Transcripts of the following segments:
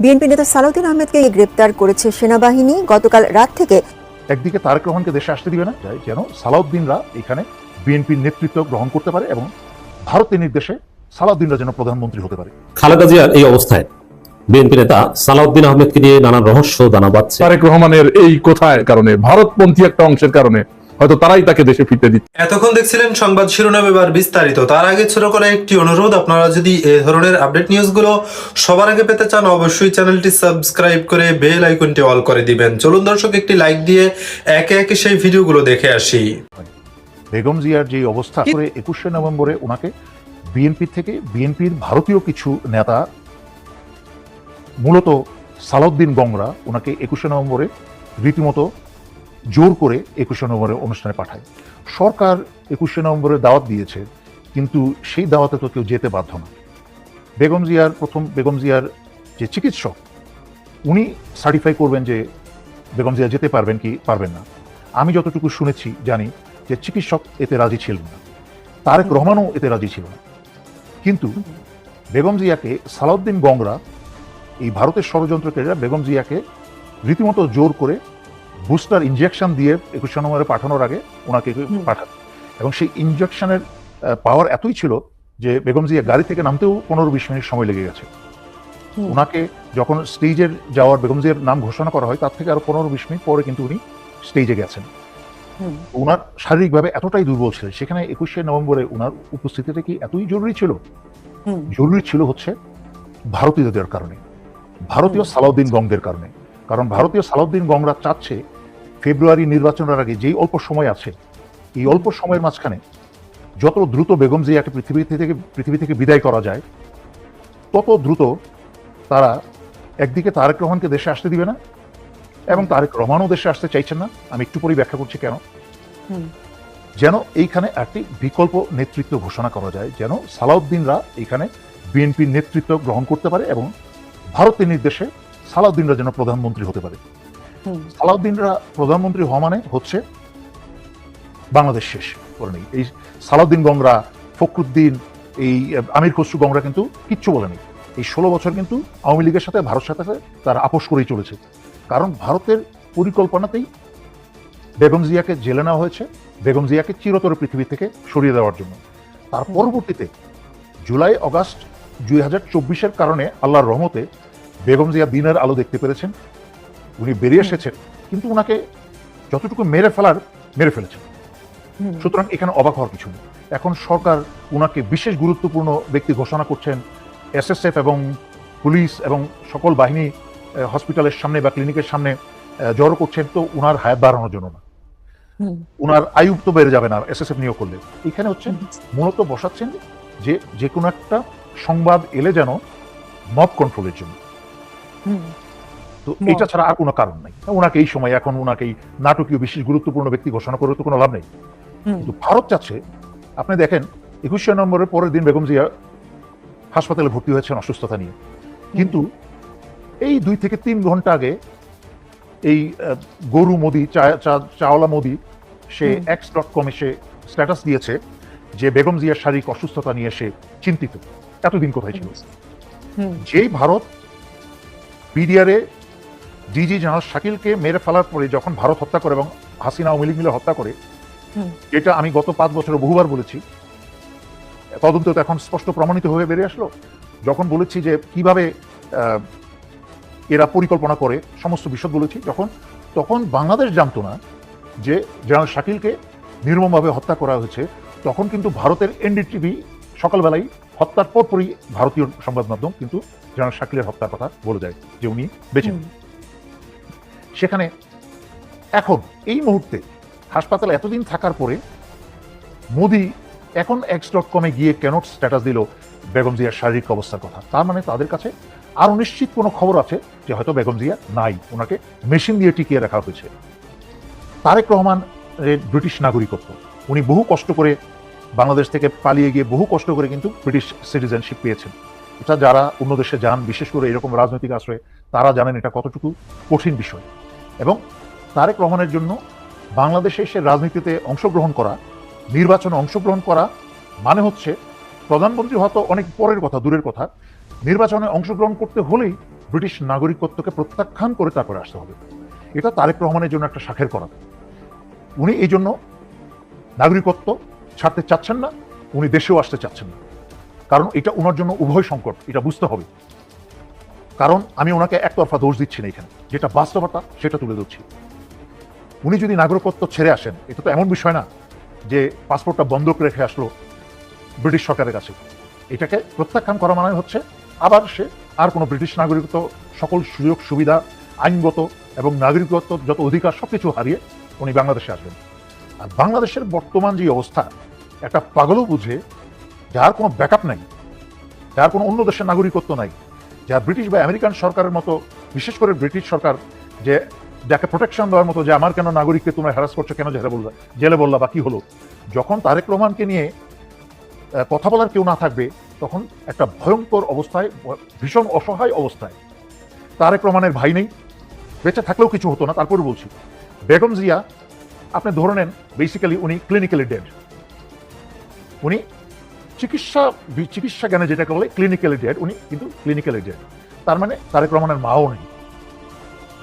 BNP নেতা সালাউদ্দিন আহমেদকে গ্রেপ্তার করেছে সেনাবাহিনী। গতকাল রাত থেকে একদিকে তারেক রহমানকে দেশে আসতে দিবে না যাই যেন সালাউদ্দিনরা এখানে বিএনপির নেতৃত্ব গ্রহণ করতে পারে এবং ভারতের নির্দেশে সালাউদ্দিনরা যেন প্রধানমন্ত্রী হতে পারে। খালেদা জিয়ার এই অবস্থায় বিএনপি নেতা সালাউদ্দিন আহমেদকে নিয়ে নানান রহস্য দানা বাঁধছে। তারেক রহমানের এই কথার কারণে ভারতপন্থী একটা অংশের কারণে হয়তো তারাই তাকে দেশে ফিরতে দিচ্ছে। এতক্ষণ দেখছিলেন সংবাদ শিরোনাম এবার বিস্তারিত। তার আগে ছোট করে একটি অনুরোধ আপনারা যদি এই ধরনের আপডেট নিউজগুলো সবার আগে পেতে চান অবশ্যই চ্যানেলটি সাবস্ক্রাইব করে বেল আইকনটি অল করে দিবেন। চলুন দর্শক একটি লাইক দিয়ে একে একে সেই ভিডিওগুলো দেখে আসি। বেগম জিয়ার যে অবস্থা করে একুশে নভেম্বরে ওনাকে বিএনপি থেকে বিএনপির ভারতীয় কিছু নেতা মূলত সালাউদ্দিন গংরা ওনাকে একুশে নভেম্বরে রীতিমতো জোর করে একুশে নভেম্বরে অনুষ্ঠানে পাঠায়। সরকার একুশে নভেম্বরে দাওয়াত দিয়েছে, কিন্তু সেই দাওয়াতে তো কেউ যেতে বাধ্য না। বেগম জিয়ার প্রথম, বেগম জিয়ার যে চিকিৎসক, উনি সার্টিফাই করবেন যে বেগম জিয়া যেতে পারবেন কি পারবেন না। আমি যতটুকু শুনেছি, জানি যে চিকিৎসক এতে রাজি ছিলেন না। তারেক রহমানও এতে রাজি ছিল না। কিন্তু বেগম জিয়াকে সালাউদ্দিন গংরা এই ভারতের ষড়যন্ত্রকারীরা বেগম জিয়াকে রীতিমতো জোর করে বুস্টার ইনজেকশন দিয়ে একুশে নম্বরে পাঠানোর আগে ওনাকে পাঠান। এবং সেই ইনজেকশনের পাওয়ার এতই ছিল যে বেগম জিয়া গাড়ি থেকে নামতেও পনেরো বিশ মিনিট সময় লেগে গেছে। ওনাকে যখন স্টেজের যাওয়ার বেগম জিয়ার নাম ঘোষণা করা হয় তার থেকে আরও পনেরো বিশ মিনিট পরে কিন্তু উনি স্টেজে গেছেন। ওনার শারীরিকভাবে এতটাই দুর্বল ছিলেন সেখানে একুশে নভেম্বরে ওনার উপস্থিতিটা কি এতই জরুরি ছিল? জরুরি ছিল হচ্ছে ভারতীয়দের কারণে ভারতীয় সালাউদ্দিন গংদের কারণে। কারণ ভারতীয় সালাউদ্দিন গংরা চাচ্ছে ফেব্রুয়ারি নির্বাচনের আগে যেই অল্প সময় আছে এই অল্প সময়ের মাঝখানে যত দ্রুত বেগম জিয়াকে পৃথিবী থেকে পৃথিবী থেকে বিদায় করা যায় তত দ্রুত তারা একদিকে তারেক রহমানকে দেশে আসতে দিবে না এবং তারেক রহমানও দেশে আসতে চাইছেন না। আমি একটু পরেই ব্যাখ্যা করছি কেন? যেন এইখানে একটি বিকল্প নেতৃত্ব ঘোষণা করা যায় যেন সালাউদ্দিনরা এখানে বিএনপির নেতৃত্ব গ্রহণ করতে পারে এবং ভারতের নির্দেশে সালাউদ্দিনরা যেন প্রধানমন্ত্রী হতে পারে। সালাউদ্দিনরা প্রধানমন্ত্রী হওয়া মানে হচ্ছে বাংলাদেশ শেষ করে নেই। এই সালাউদ্দিন গংরা ফখরুদ্দিন এই আমির খসরু গংরা কিন্তু কিচ্ছু বলেনি এই ষোলো বছর কিন্তু আওয়ামী লীগের সাথে ভারত সাথে তারা আপোষ করেই চলেছে। কারণ ভারতের পরিকল্পনাতেই বেগম জিয়াকে জেলে নেওয়া হয়েছে। বেগম জিয়াকে চিরতর পৃথিবী থেকে সরিয়ে দেওয়ার জন্য। তার পরবর্তীতে জুলাই অগাস্ট দুই হাজার চব্বিশের কারণে আল্লাহর রহমতে বেগম জিয়া দিনের আলো দেখতে পেরেছেন উনি বেরিয়ে এসেছেন কিন্তু ওনাকে যতটুকু মেরে ফেলার মেরে ফেলেছেন। সুতরাং এখানে অবাক হওয়ার কিছু নেই। এখন সরকার ওনাকে বিশেষ গুরুত্বপূর্ণ ব্যক্তি ঘোষণা করছেন এসএসএফ এবং পুলিশ এবং সকল বাহিনী হসপিটালের সামনে বা ক্লিনিকের সামনে জড়ো করছেন তো ওনার হায়াত বাড়ানোর জন্য না। ওনার আয়ু তো বেড়ে যাবে না এসএসএফ নিয়োগ করলে। এখানে হচ্ছে মূলত বসাচ্ছেন যে যে কোনো একটা সংবাদ এলে যেন মব কন্ট্রোলের জন্য। তো এটা ছাড়া আর কোনো কারণ নাই। ওনাকে এই সময় এখন ওনাকে এই নাটকীয় বিশেষ গুরুত্বপূর্ণ ব্যক্তি ঘোষণা করে তো কোনো লাভ নেই। কিন্তু ভারত চাচ্ছে আপনি দেখেন একুশে নম্বরের পরের দিন বেগম জিয়া হাসপাতালে ভর্তি হয়েছেন অসুস্থতা নিয়ে। কিন্তু এই দুই থেকে তিন ঘণ্টা আগে এই গরু মোদি চাওলা মোদি সে। এক্স ডট কমে সে স্ট্যাটাস দিয়েছে যে বেগম জিয়ার শারীরিক অসুস্থতা নিয়ে সে চিন্তিত। এতদিন কোথায় ছিল? যেই ভারত বিডিআরে ডিজি জেনারেল শাকিলকে মেরে ফেলার পরে যখন ভারত হত্যা করে এবং হাসিনা আওয়ামী লীগ মিলে হত্যা করে এটা আমি গত পাঁচ বছরে বহুবার বলেছি তদন্ত তো এখন স্পষ্ট প্রমাণিত হয়ে বেরিয়ে আসলো। যখন বলেছি যে কীভাবে এরা পরিকল্পনা করে সমস্ত বিশদ বলেছি যখন তখন বাংলাদেশ জানতো না যে জেনারেল শাকিলকে নির্মমভাবে হত্যা করা হয়েছে। তখন কিন্তু ভারতের এনডিটিভি সকালবেলায় হত্যার পরপরই ভারতীয় সংবাদ মাধ্যম কিন্তু জেনারেল শাকিলের হত্যার কথা বলে যায় যে উনি বেঁচে সেখানে এখন এই মুহূর্তে হাসপাতালে এতদিন থাকার পরে মোদি এখন এক্স ডট কমে গিয়ে কেন স্ট্যাটাস দিল বেগম জিয়ার শারীরিক অবস্থার কথা। তার মানে তাদের কাছে আরও নিশ্চিত কোনো খবর আছে যে হয়তো বেগম জিয়া নাই ওনাকে মেশিন দিয়ে টিকিয়ে রাখা হয়েছে। তারেক রহমান ব্রিটিশ নাগরিকত্ব। উনি বহু কষ্ট করে বাংলাদেশ থেকে পালিয়ে গিয়ে বহু কষ্ট করে কিন্তু ব্রিটিশ সিটিজেনশিপ পেয়েছেন। এটা যারা অন্য দেশে যান, বিশেষ করে এরকম রাজনৈতিক আশ্রয়ে, তারা জানেন এটা কতটুকু কঠিন বিষয়। এবং তারেক রহমানের জন্য বাংলাদেশে এসে রাজনীতিতে অংশগ্রহণ করা, নির্বাচনে অংশগ্রহণ করা মানে হচ্ছে প্রধানমন্ত্রী হয়তো অনেক পরের কথা, দূরের কথা। নির্বাচনে অংশগ্রহণ করতে হলেই ব্রিটিশ নাগরিকত্বকে প্রত্যাখ্যান করে তারপরে আসতে হবে। এটা তারেক রহমানের জন্য একটা শাখের করা। উনি এই জন্য নাগরিকত্ব ছাড়তে চাচ্ছেন না, উনি দেশেও আসতে চাচ্ছেন না। কারণ এটা ওনার জন্য উভয় সংকট, এটা বুঝতে হবে। কারণ আমি ওনাকে একতরফা দোষ দিচ্ছি না এখানে। যেটা বাস্তবতা, সেটা তুলে ধরছি। উনি যদি নাগরিকত্ব ছেড়ে আসেন, এটা তো এমন বিষয় না যে পাসপোর্টটা বন্ধক রেখে আসলো ব্রিটিশ সরকারের কাছে। এটাকে প্রত্যাখ্যান করা মানে হচ্ছে আবার সে আর কোনো ব্রিটিশ নাগরিকত্ব, সকল সুযোগ, সুবিধা, আইনগত এবং নাগরিকত্ব যত অধিকার সবকিছু হারিয়ে উনি বাংলাদেশে আসবেন। আর বাংলাদেশের বর্তমান যে অবস্থা একটা পাগলও বুঝে যার কোনো ব্যাকআপ নাই, যার কোনো অন্য দেশের নাগরিকত্ব নাই, যার ব্রিটিশ বা আমেরিকান সরকারের মতো, বিশেষ করে ব্রিটিশ সরকার যে, যাকে প্রোটেকশন দেওয়ার মতো যে আমার কেন নাগরিককে তোমরা হ্যারাস করছ কেন জেলে বললা জেলে বললা বা কি হলো, যখন তারেক রহমানকে নিয়ে কথা বলার কেউ না থাকবে, তখন একটা ভয়ঙ্কর অবস্থায়, ভীষণ অসহায় অবস্থায়, তারেক রহমানের ভাই নেই, বেঁচে থাকলেও কিছু হতো না, তারপরে বলছি, বেগম জিয়া, আপনি ধরে নেন বেসিক্যালি উনি ক্লিনিক্যালি ডেড উনি চিকিৎসা চিকিৎসা জ্ঞানে যেটাকে বলে ক্লিনিক্যালি ডেড উনি কিন্তু ক্লিনিক্যালি ডেড তার মানে তারেক রহমানের মাও নেই।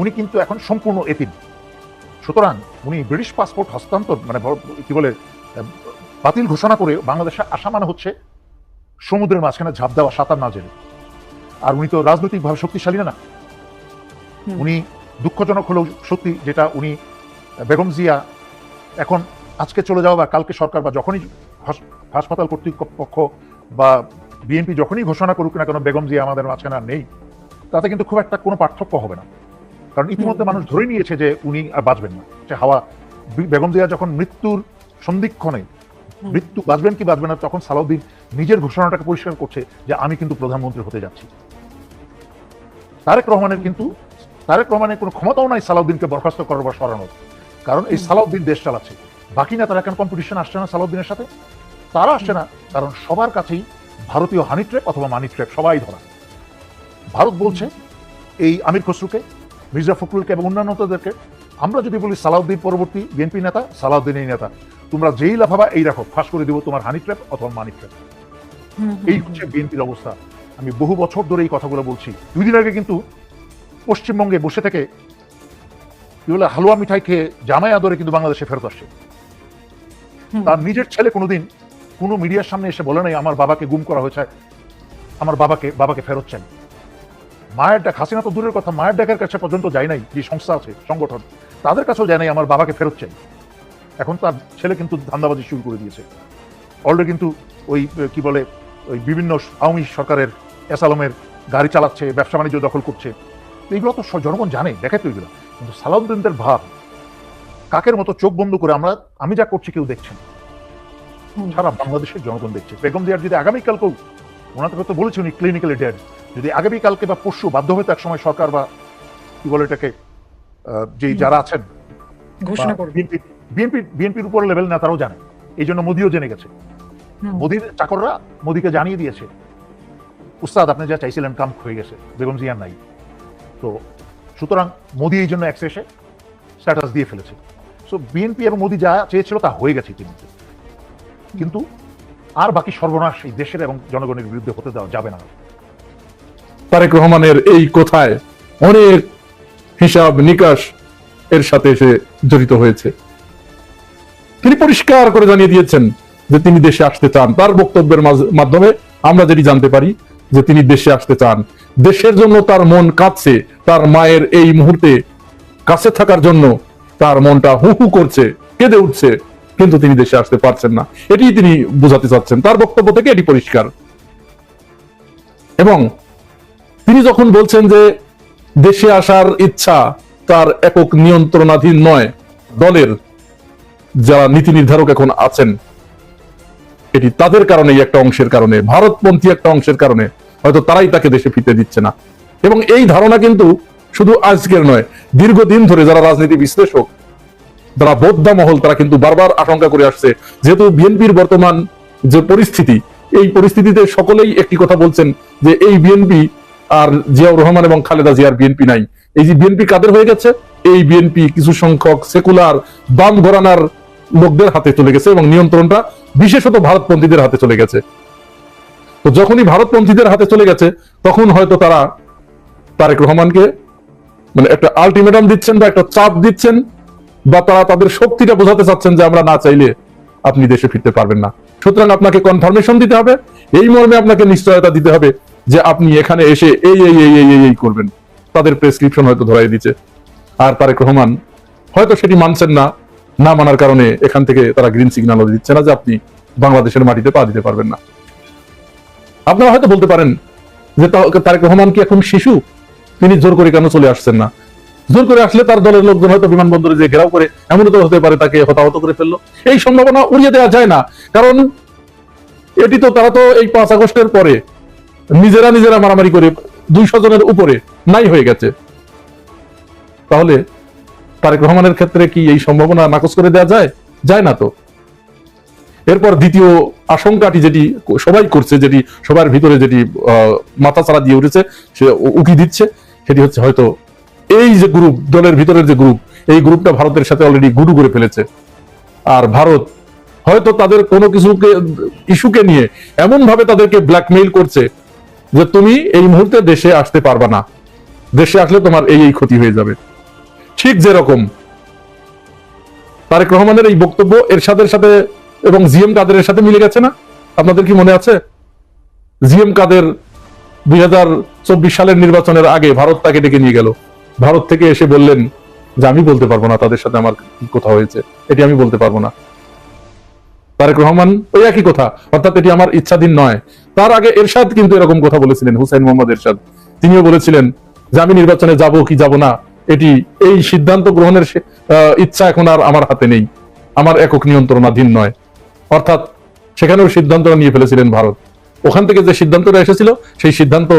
উনি কিন্তু এখন সম্পূর্ণ এতিম। সুতরাং উনি ব্রিটিশ পাসপোর্ট হস্তান্তর মানে কি বলে বাতিল ঘোষণা করে বাংলাদেশে আসা মানে হচ্ছে সমুদ্রের মাঝখানে ঝাঁপ দেওয়া সাঁতার না জেনে। আর উনি তো রাজনৈতিকভাবে শক্তিশালী না উনি দুঃখজনক হলেও সত্যি যেটা উনি বেগম জিয়া এখন আজকে চলে যাওয়া বা কালকে সরকার বা যখনই হাসপাতাল কর্তৃপক্ষ বা বিএনপি যখনই ঘোষণা করুক না কেন বেগম জিয়া আমাদের মাঝখানে আর নেই তাতে কিন্তু খুব একটা কোনো পার্থক্য হবে না। কারণ ইতিমধ্যে মানুষ ধরে নিয়েছে যে উনি আর বাঁচবেন না। সে হাওয়া বেগম জিয়া যখন মৃত্যুর সন্ধিক্ষণে মৃত্যু বাঁচবেন কি বাঁচবেন না তখন সালাউদ্দিন নিজের ঘোষণাটাকে পরিষ্কার করছে যে আমি কিন্তু প্রধানমন্ত্রী হতে যাচ্ছি। তারেক রহমানের কিন্তু তারেক রহমানের কোনো ক্ষমতাও নাই সালাউদ্দিনকে বরখাস্ত করার বা সরানোর। কারণ এই সালাউদ্দিন দেশ চালাচ্ছে। বাকি না তারা কেন কম্পিটিশন আসছে না সালাউদ্দিনের সাথে? তারা আসছে না কারণ সবার কাছেই ভারতীয় হানি ট্র্যাপ অথবা মানি ট্র্যাপ সবাই ধরা। ভারত বলছে এই আমির খসরুকে মির্জা ফখরুলকে এবং অন্যান্যদেরকে আমরা যদি বলি সালাউদ্দিন পরবর্তী বিএনপি নেতা সালাউদ্দিন এই নেতা তোমরা যেই লাফাবা এই রাখো ফাঁস করে দিব তোমার হানি ট্র্যাপ অথবা মানি ট্র্যাপ এই হচ্ছে বিএনপির অবস্থা। আমি বহু বছর ধরে এই কথাগুলো বলছি। দুই দিন আগে কিন্তু পশ্চিমবঙ্গে বসে থেকে কি বলে হালুয়া মিঠাই খেয়ে জামাই আদরে কিন্তু বাংলাদেশে ফেরত আসছে। তার নিজের ছেলে কোনোদিন কোনো মিডিয়ার সামনে এসে বলে নাই, আমার বাবাকে গুম করা হয়েছে, আমার বাবাকে বাবাকে চাই। মায়ের ডাক, হাসিনা তো দূরের কথা, মায়ের ডাকের কাছে পর্যন্ত যায় নাই, যে সংস্থা আছে, সংগঠন, তাদের কাছেও যায় নাই, আমার বাবাকে চাই। এখন তার ছেলে কিন্তু ধান্দাবাজি শুরু করে দিয়েছে। অলরেডি কিন্তু ওই, কি বলে, ওই বিভিন্ন আওয়ামী সরকারের এসালমের গাড়ি চালাচ্ছে, ব্যবসা বাণিজ্য দখল করছে। এইগুলো তো জনগণ জানে দেখে তো এগুলো কিন্তু সালাউদ্দিনদের ভাব, কাকের মতো চোখ বন্ধ করে আমরা, আমি যা করছি কেউ দেখছেন। সারা বাংলাদেশের জনগণ দেখছে। বেগম জিয়ার যদি আগামীকালকেও ওনাকে তো বলেছি উনি ক্লিনিক্যালি ডেড যদি আগামীকালকে বা পরশু বাধ্য হয়তো এক সময় সরকার বা কি বলে এটাকে যেই যারা আছেন ঘোষণা বিএনপি বিএনপি বিএনপির উপর লেভেল নেতারাও জানে। এই জন্য মোদিও জেনে গেছে। মোদির চাকররা মোদিকে জানিয়ে দিয়েছে। উস্তাদ আপনি যা চাইছিলেন কাম হয়ে গেছে বেগম জিয়ার নাই। তো সুতরাং মোদি এই জন্য একসে এসে স্ট্যাটাস দিয়ে ফেলেছে। সো বিএনপি এবং মোদি যা চেয়েছিল তা হয়ে গেছে ইতিমধ্যে। কিন্তু আর বাকি সর্বনাশ এই দেশের এবং জনগণের বিরুদ্ধে হতে দেওয়া যাবে না। তারেক রহমানের এই কথায় অনেক হিসাব নিকাশ এর সাথে এসে জড়িত হয়েছে। তিনি পরিষ্কার করে জানিয়ে দিয়েছেন যে তিনি দেশে আসতে চান। তার বক্তব্যের মাধ্যমে আমরা যেটি জানতে পারি যে তিনি দেশে আসতে চান। দেশের জন্য তার মন কাঁদছে, তার মায়ের এই মুহূর্তে কাছে থাকার জন্য তার মনটা হু হু করছে, কেঁদে উঠছে। কিন্তু তিনি দেশে আসতে পারছেন না। এটি তিনি বোঝাতে চাচ্ছেন। তার বক্তব্য থেকে এটি পরিষ্কার। এবং তিনি যখন বলছেন যে দেশে আসার ইচ্ছা তার একক নিয়ন্ত্রণাধীন নয়, দলের যারা নীতি নির্ধারক এখন আছেন, এটি তাদের কারণে একটা অংশের কারণে, ভারতপন্থী একটা অংশের কারণে, হয়তো তারাই তাকে দেশে ফিরতে দিচ্ছে না। এবং এই ধারণা কিন্তু শুধু আজকের নয়, দীর্ঘদিন ধরে যারা রাজনীতি বিশ্লেষক যারা বোদ্ধা মহল তারা কিন্তু বারবার আশঙ্কা করে আসছে। যেহেতু বিএনপির বর্তমান যে পরিস্থিতি, এই পরিস্থিতিতে সকলেই একটি কথা বলছেন যে এই বিএনপি আর জিয়াউর রহমান এবং খালেদা জিয়ার বিএনপি নাই। এই যে বিএনপি কাদের হয়ে গেছে? এই বিএনপি কিছু সংখ্যক সেকুলার, বাম ঘরানার লোকদের হাতে চলে গেছে এবং নিয়ন্ত্রণটা বিশেষত ভারতপন্থীদের হাতে চলে গেছে। তো যখনই ভারতপন্থীদের হাতে চলে গেছে, তখন হয়তো তারা তারেক রহমানকে মানে একটা আলটিমেটাম দিচ্ছেন বা একটা চাপ দিচ্ছেন বা তারা তাদের শক্তিটা বোঝাতে চাচ্ছেন যে আমরা না চাইলে আপনি দেশে ফিরতে পারবেন না। সুতরাং আপনাকে কনফার্মেশন দিতে হবে। এই মর্মে আপনাকে নিশ্চয়তা দিতে হবে যে আপনি এখানে এসে এই এই এই এই এই করবেন। তাদের প্রেসক্রিপশন হয়তো ধরাই দিচ্ছে। আর তারেক রহমান, হয়তো সেটি মানছেন না না মানার কারণে এখান থেকে তারা গ্রিন সিগন্যালও দিচ্ছে না যে আপনি বাংলাদেশের মাটিতে পা দিতে পারবেন না। আপনারা হয়তো বলতে পারেন যে তারেক রহমান কি এখন শিশু? তিনি জোর করে কেন চলে আসছেন না? জোর করে আসলে তার দলের লোকজন হয়তো বিমানবন্দরে যে ঘেরাও করে এমন তো হতে পারে তাকে হতাহত করে ফেলল। এই সম্ভাবনা উড়িয়ে দেওয়া যায় না, কারণ এটি তো তারা তো এই পাঁচ আগস্টের পরে নিজেরা নিজেরা মারামারি করে দুইশো জনের উপরে নাই হয়ে গেছে। তাহলে তারেক রহমানের ক্ষেত্রে কি এই সম্ভাবনা নাকচ করে দেওয়া যায়? যায় না তো। এরপর দ্বিতীয় আশঙ্কাটি যেটি সবাই করছে, যেটি সবার ভিতরে যেটি মাথা ছাড়া দিয়ে উঠেছে, সে উকি দিচ্ছে, সেটি হচ্ছে হয়তো এই যে গ্রুপ দলের ভিতরের যে গ্রুপ এই গ্রুপটা ভারতের সাথে অলরেডি গুরু করে ফেলেছে। আর ভারত হয়তো তাদের কোনো কিছুকে, ইস্যুকে নিয়ে এমন ভাবে তাদেরকে ব্ল্যাকমেইল করছে যে তুমি এই মুহূর্তে দেশে আসতে পারবা না। দেশে আসলে তোমার এই এই ক্ষতি হয়ে যাবে। ঠিক যেরকম তারেক রহমানের এই বক্তব্য এরশাদের সাথে এবং জিএম কাদেরের সাথে মিলে গেছে না? আপনাদের কি মনে আছে? জিএম কাদের দুই হাজার চব্বিশ সালের নির্বাচনের আগে ভারত তাকে ডেকে নিয়ে গেল। ভারত থেকে এসে বললেন যে আমি বলতে পারব না তাদের সাথে আমার কি কথা হয়েছে। এটি আমি বলতে পারব না। তারেক রহমান, ওই একই কথা। অর্থাৎ এটি আমার ইচ্ছাধীন নয়। তার আগে এরশাদ কিন্তু এরকম কথা বলেছিলেন, হুসাইন মোহাম্মদ এরশাদ। তিনিও বলেছিলেন যে আমি নির্বাচনে যাব কি যাব না। এটি, এই সিদ্ধান্ত গ্রহণের ইচ্ছা এখন আর আমার হাতে নেই। আমার একক নিয়ন্ত্রণাধীন নয়। অর্থাৎ সেখানেও সিদ্ধান্ত নিয়ে ফেলেছিলেন ভারত। ওখান থেকে যে সিদ্ধান্তটা এসেছিল, সেই সিদ্ধান্ত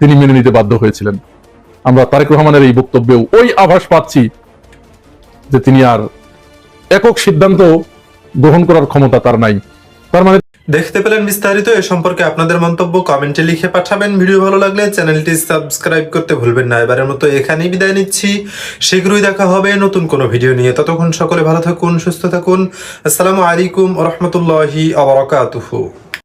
তিনি মেনে নিতে বাধ্য হয়েছিলেন। আমরা তারেক রহমানের এই বক্তব্যেও ওই আভাস পাচ্ছি যে তিনি আর একক সিদ্ধান্ত গ্রহণ করার ক্ষমতা তার নাই। তার মানে দেখতে পেলেন বিস্তারিত, এ সম্পর্কে আপনাদের মন্তব্য কমেন্টে লিখে পাঠাবেন। ভিডিও ভালো লাগলে চ্যানেলটি সাবস্ক্রাইব করতে ভুলবেন না। এবারের মতো এখানেই বিদায় নিচ্ছি। শীঘ্রই দেখা হবে নতুন কোনো ভিডিও নিয়ে। ততক্ষণ সকলে ভালো থাকুন, সুস্থ থাকুন। আসসালামু আলাইকুম রহমতুল্লাহি আবরাকাতুহু